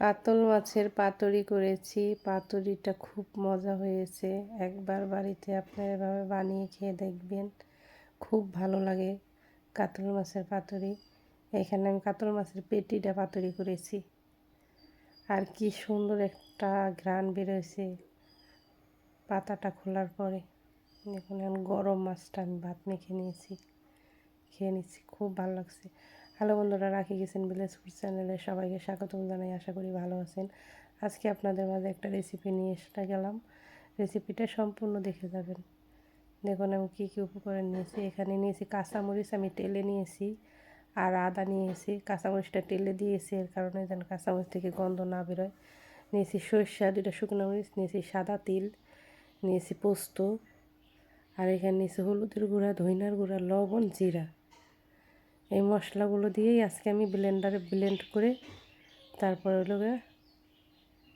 কাতল মাছের পাতুরি করেছি। পাতুরিটা খুব মজা হয়েছে। একবার বাড়িতে আপনারা এভাবে বানিয়ে খেয়ে দেখবেন। খুব ভালো লাগে কাতল মাছের পাতুরি। এখানে আমি কাতল মাছের পেটিটা পাতুরি করেছি। আর কি সুন্দর একটা ঘ্রাণ বেরোয়েছে পাতাটা খোলার পরে। দেখুন গরম মাছটা আমি ভাত মেখে নিয়েছি। খেয়ে নিচ্ছি, খুব ভালো লাগছে। হ্যালো বন্ধুরা, রাখি গেছেন ভিলেজ ফুড চ্যানেলে সবাইকে স্বাগতম জানাই, আশা করি ভালো আছেন। আজকে আপনাদের মাঝে একটা রেসিপি নিয়ে এসে গেলাম। রেসিপিটা সম্পূর্ণ দেখে যাবেন। দেখুন, আমি কী কী উপকরণ নিয়েছি। এখানে নিয়েছি কাঁচামরিচ, আমি তেলে নিয়েছি আর আদা নিয়েছি। কাঁচামরিচটা তেলে দিয়েছি, এর কারণে যেন কাঁচামরিচ থেকে গন্ধ না বেরোয়। নিয়েছি সর্ষা দুটা শুকনো মরিচ, নিয়েছি সাদা তিল, নিয়েছি পোস্ত আর এখানে নিয়েছি হলুদের গুঁড়া, ধইনার গুঁড়া, লবণ, জিরা। এই মশলাগুলো দিয়েই আজকে আমি ব্লেন্ডারে ব্লেন্ড করে তারপর ওই লোকে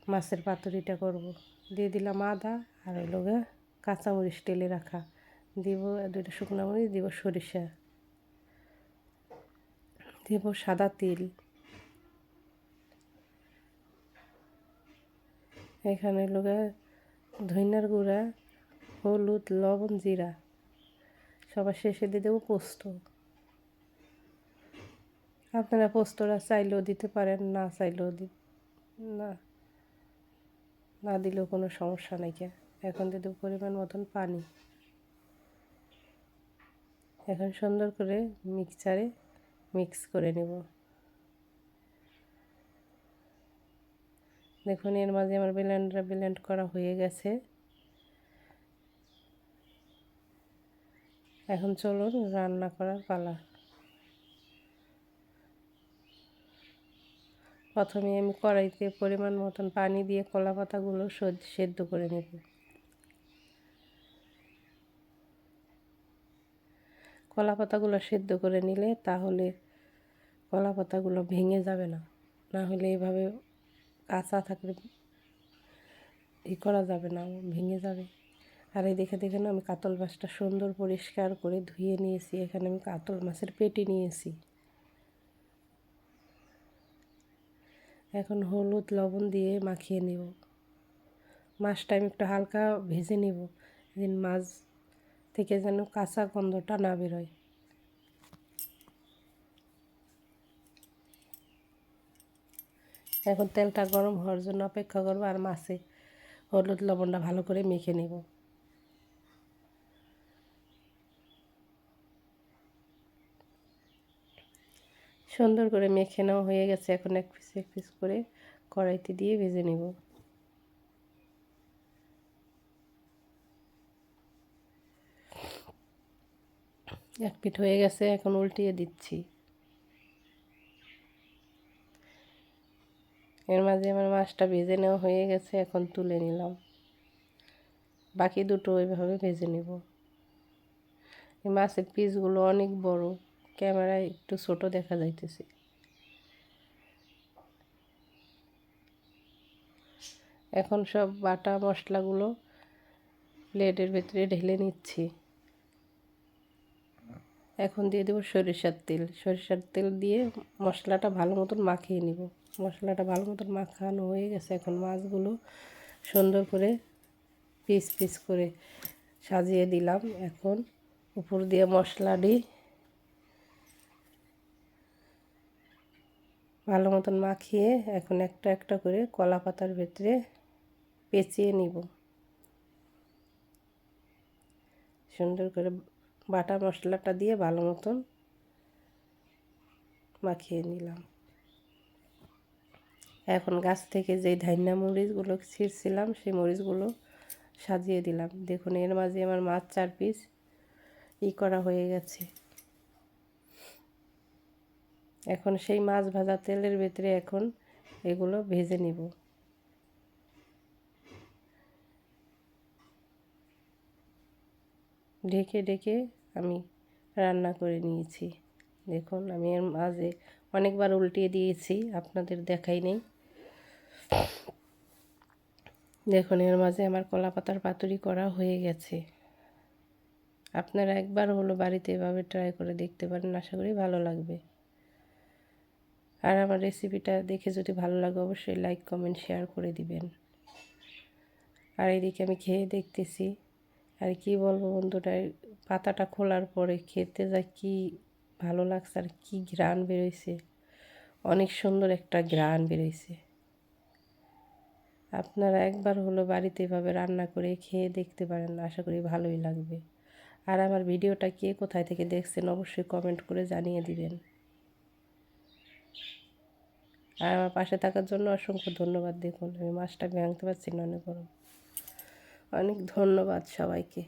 মাছের পাতুরিটা করব। দিয়ে দিলাম আদা আর ওই লোকে কাঁচামরিচ তেলে রাখা। দিব দুইটা শুকনো মরিচ, দিব সরিষা। দিব সাদা তিল। এখানে লোকে ধইনার গুঁড়া, হলুদ, লবণ, জিরা। সবার শেষে দিয়ে দেবো পোস্ত। আপনারা পোস্তরা চাইলেও দিতে পারেন, না চাইলেও দি, না না দিলেও কোনো সমস্যা নেই কে। এখন দিয়ে দেবো পরিমাণ মতন পানি, এখন সুন্দর করে মিক্সারে মিক্স করে নেব। দেখুন, এর মাঝে আমার ব্লেন্ডার ব্লেন্ড করা হয়ে গেছে। এখন চলুন রান্না করার পালা। প্রথমে আমি কড়াইতে পরিমাণ মতন পানি দিয়ে কলা পাতাগুলো সেদ্ধ করে নেব। কলা পাতাগুলো সেদ্ধ করে নিলে তাহলে কলা পাতাগুলো ভেঙে যাবে না। না হলে এভাবে কাঁচা থাকলে ই করা যাবে না, ভেঙে যাবে। আর এই দেখে দেখে না আমি কাতল মাছটা সুন্দর পরিষ্কার করে ধুয়ে নিয়েছি। এখানে আমি কাতল মাছের পেটি নিয়েছি। এখন হলুদ লবণ দিয়ে মাখিয়ে নেব। মাছটা আমি একটু হালকা ভেজে নেব। দিন মাছ থেকে যেন কাঁচা গন্ধটা না বেরোয়। এখন তেলটা গরম হওয়ার জন্য অপেক্ষা করব আর মাছে হলুদ লবণটা ভালো করে মেখে নেব। সুন্দর করে মেখে নেওয়া হয়ে গেছে। এখন এক পিস এক পিস করে কড়াইতে দিয়ে ভেজে নেব। এক পিঠ হয়ে গেছে, এখন উল্টিয়ে দিচ্ছি। এর মাঝে আমার মাছটা ভেজে নেওয়া হয়ে গেছে, এখন তুলে নিলাম। বাকি দুটো ওইভাবে ভেজে নেব। এই মাছের পিসগুলো অনেক বড়। ক্যামেরায় একটু ছোট দেখা যাইতেছে। এখন সব বাটা মশলাগুলো প্লেটের ভেতরে ঢেলে নিচ্ছি। এখন দিয়ে দেবো সরিষার তেল। সরিষার তেল দিয়ে মশলাটা ভালো মতন মাখিয়ে নিব। মশলাটা ভালো মতন মাখানো হয়ে গেছে। এখন মাছগুলো সুন্দর করে পিস পিস করে সাজিয়ে দিলাম। এখন উপর দিয়ে মশলা দিই ভালো মতন মাখিয়ে এখন একটা একটা করে কলা পাতার ভেতরে পেঁচিয়ে নিব। সুন্দর করে বাটা মশলাটা দিয়ে ভালো মতন মাখিয়ে নিলাম। এখন গাছ থেকে যেই ধান্যা মরিচগুলো ছিঁড়ছিলাম, সেই মরিচগুলো সাজিয়ে দিলাম। দেখুন, এর মাঝে আমার মাছ চার পিস ই করা হয়ে গেছে। এখন সেই মাছ ভাজা তেলের ভেতরে এখন এগুলো ভেজে নিব। ঢেকে ঢেকে আমি রান্না করে নিয়েছি। দেখুন, আমি এর মাঝে অনেকবার উল্টিয়ে দিয়েছি, আপনাদের দেখাই নেই। দেখুন, এর মাঝে আমার কলা পাতার পাতুরি করা হয়ে গেছে। আপনারা একবার হলো বাড়িতে এভাবে ট্রাই করে দেখতে পারেন, আশা করি ভালো লাগবে। আর আমার রেসিপিটা দেখে যদি ভালো লাগে, অবশ্যই লাইক কমেন্ট শেয়ার করে দিবেন। আর এদিকে আমি খেয়ে দেখতেছি। আর কি বলব বন্ধুটা পাতাটা খোলার পরে খেতে যা কি ভালো লাগছে আর কি ঘ্রাণ বেরোইছে। অনেক সুন্দর একটা ঘ্রাণ বেরোইছে। আপনারা একবার হলো বাড়িতে এভাবে রান্না করে খেয়ে দেখতে পারেন, আশা করি ভালোই লাগবে। আর আমার ভিডিওটা কে কোথায় থেকে দেখছেন, অবশ্যই কমেন্ট করে জানিয়ে দিবেন। আর আমার পাশে থাকার জন্য অসংখ্য ধন্যবাদ। দেখুন, আমি মাছটা ভাঙতে পারছি না, অনেক অনেক ধন্যবাদ সবাইকে।